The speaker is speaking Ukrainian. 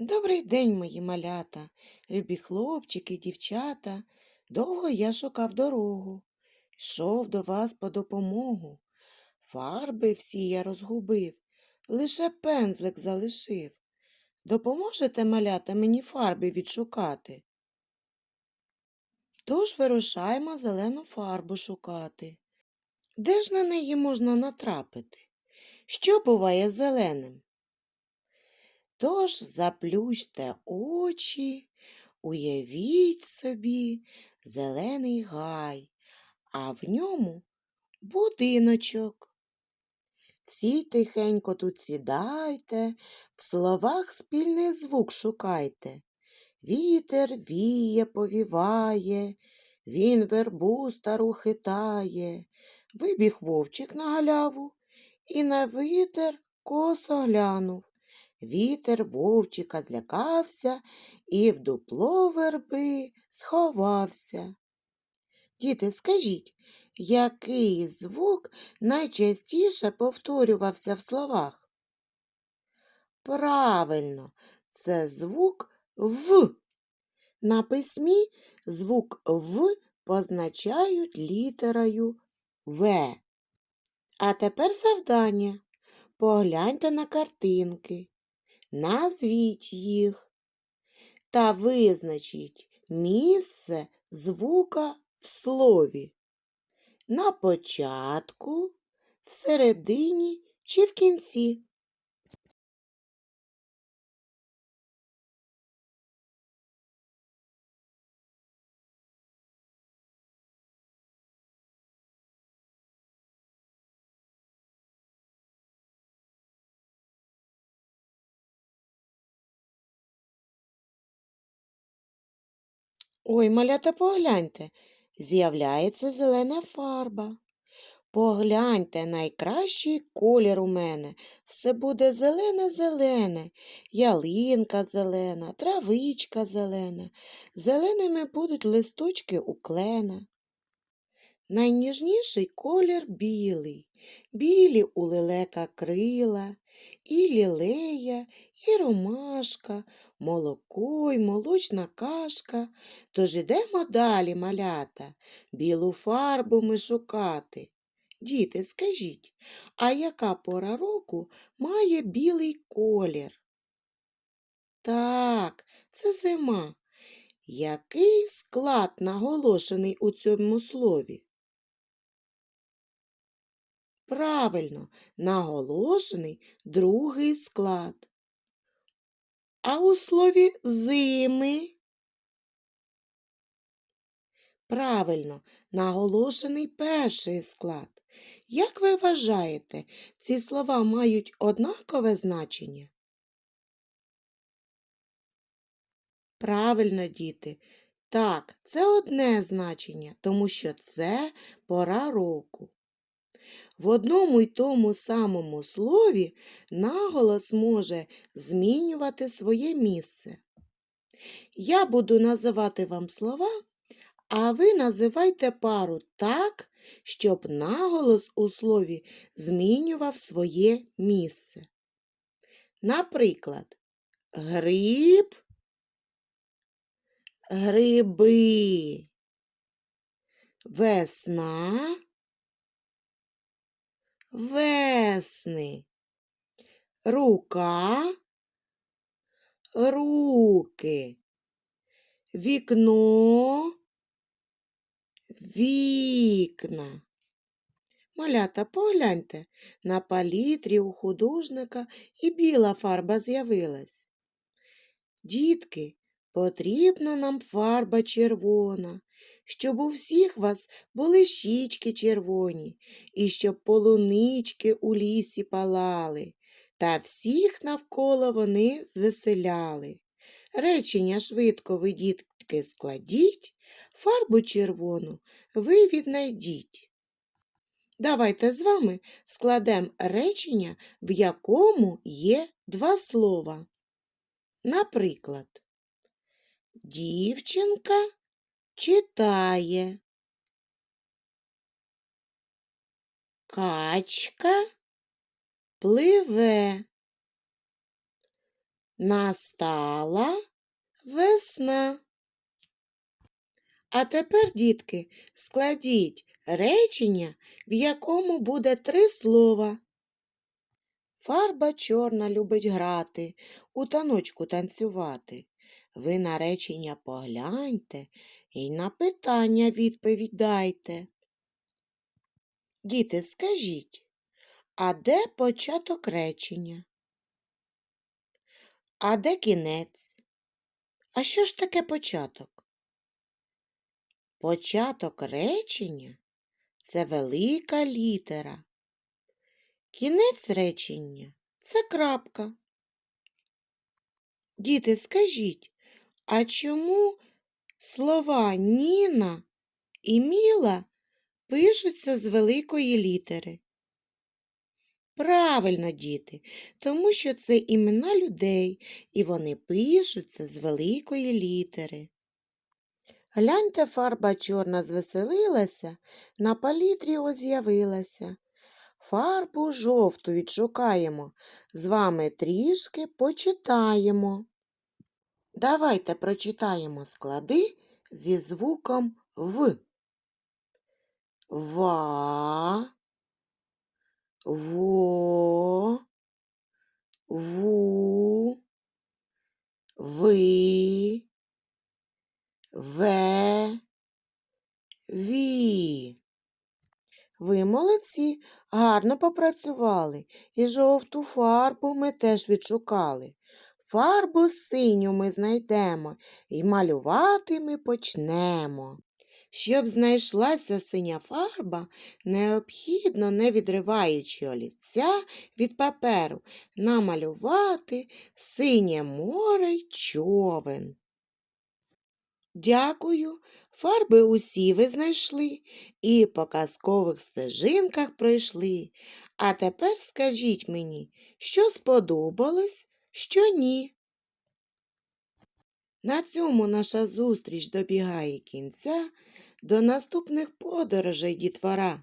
Добрий день, мої малята, любі хлопчики, дівчата. Довго я шукав дорогу, йшов до вас по допомогу. Фарби всі я розгубив, лише пензлик залишив. Допоможете, малята, мені фарби відшукати? Тож вирушаємо зелену фарбу шукати. Де ж на неї можна натрапити? Що буває зеленим? Тож заплющте очі, уявіть собі зелений гай, а в ньому будиночок. Всі тихенько тут сідайте, в словах спільний звук шукайте. Вітер віє, повіває, він вербу стару хитає. Вибіг вовчик на галяву і на вітер косо глянув. Вітер вовчика злякався і в дупло верби сховався. Діти, скажіть, який звук найчастіше повторювався в словах? Правильно, це звук В. На письмі звук В позначають літерою В. А тепер завдання. Погляньте на картинки. Назвіть їх та визначіть місце звука в слові. На початку, всередині чи в кінці. Ой, малята, погляньте, з'являється зелена фарба. Погляньте, найкращий колір у мене. Все буде зелене-зелене, ялинка зелена, травичка зелена. Зеленими будуть листочки у клена. Найніжніший колір білий, білі у лелека крила, і лілея, і ромашка, молоко й молочна кашка. Тож ідемо далі, малята, білу фарбу ми шукати. Діти, скажіть, а яка пора року має білий колір? Так, це зима. Який склад наголошений у цьому слові? Правильно, наголошений другий склад. А у слові зими? Правильно, наголошений перший склад. Як ви вважаєте, ці слова мають однакове значення? Правильно, діти. Так, це одне значення, тому що це пора року. В одному й тому самому слові наголос може змінювати своє місце. Я буду називати вам слова, а ви називайте пару так, щоб наголос у слові змінював своє місце. Наприклад, гриб, гриби, весна, весни, рука, руки, вікно, вікна. Малята, погляньте, на палітрі у художника і біла фарба з'явилась. Дітки, потрібна нам фарба червона, щоб у всіх вас були щічки червоні, і щоб полунички у лісі палали, та всіх навколо вони звеселяли. Речення швидко ви, дітки, складіть, фарбу червону ви віднайдіть. Давайте з вами складемо речення, в якому є два слова. Наприклад, дівчинка читає, качка пливе, Настала весна. А тепер, дітки, складіть речення, в якому буде три слова. Фарба чорна любить грати, у таночку танцювати. Ви на речення погляньте і на питання відповідь дайте. Діти, скажіть, а де початок речення? А де кінець? А що ж таке початок? Початок речення це велика літера. Кінець речення це крапка. Діти, скажіть, а чому слова Ніна і Міла пишуться з великої літери? Правильно, діти, тому що це імена людей, і вони пишуться з великої літери. Гляньте, фарба чорна звеселилася, на палітрі ось з'явилася. Фарбу жовту відшукаємо, з вами трішки почитаємо. Давайте прочитаємо склади зі звуком В. Ва, во, ву, ви, ве, ві. Ви молодці, гарно попрацювали, і жовту фарбу ми теж відшукали. Фарбу синю ми знайдемо і малювати ми почнемо. Щоб знайшлася синя фарба, необхідно, не відриваючи олівця від паперу, намалювати синє море й човен. Дякую, фарби усі ви знайшли і по казкових стежинках пройшли. А тепер скажіть мені, що сподобалось, що ні. На цьому наша зустріч добігає кінця. До наступних подорожей, дітвора!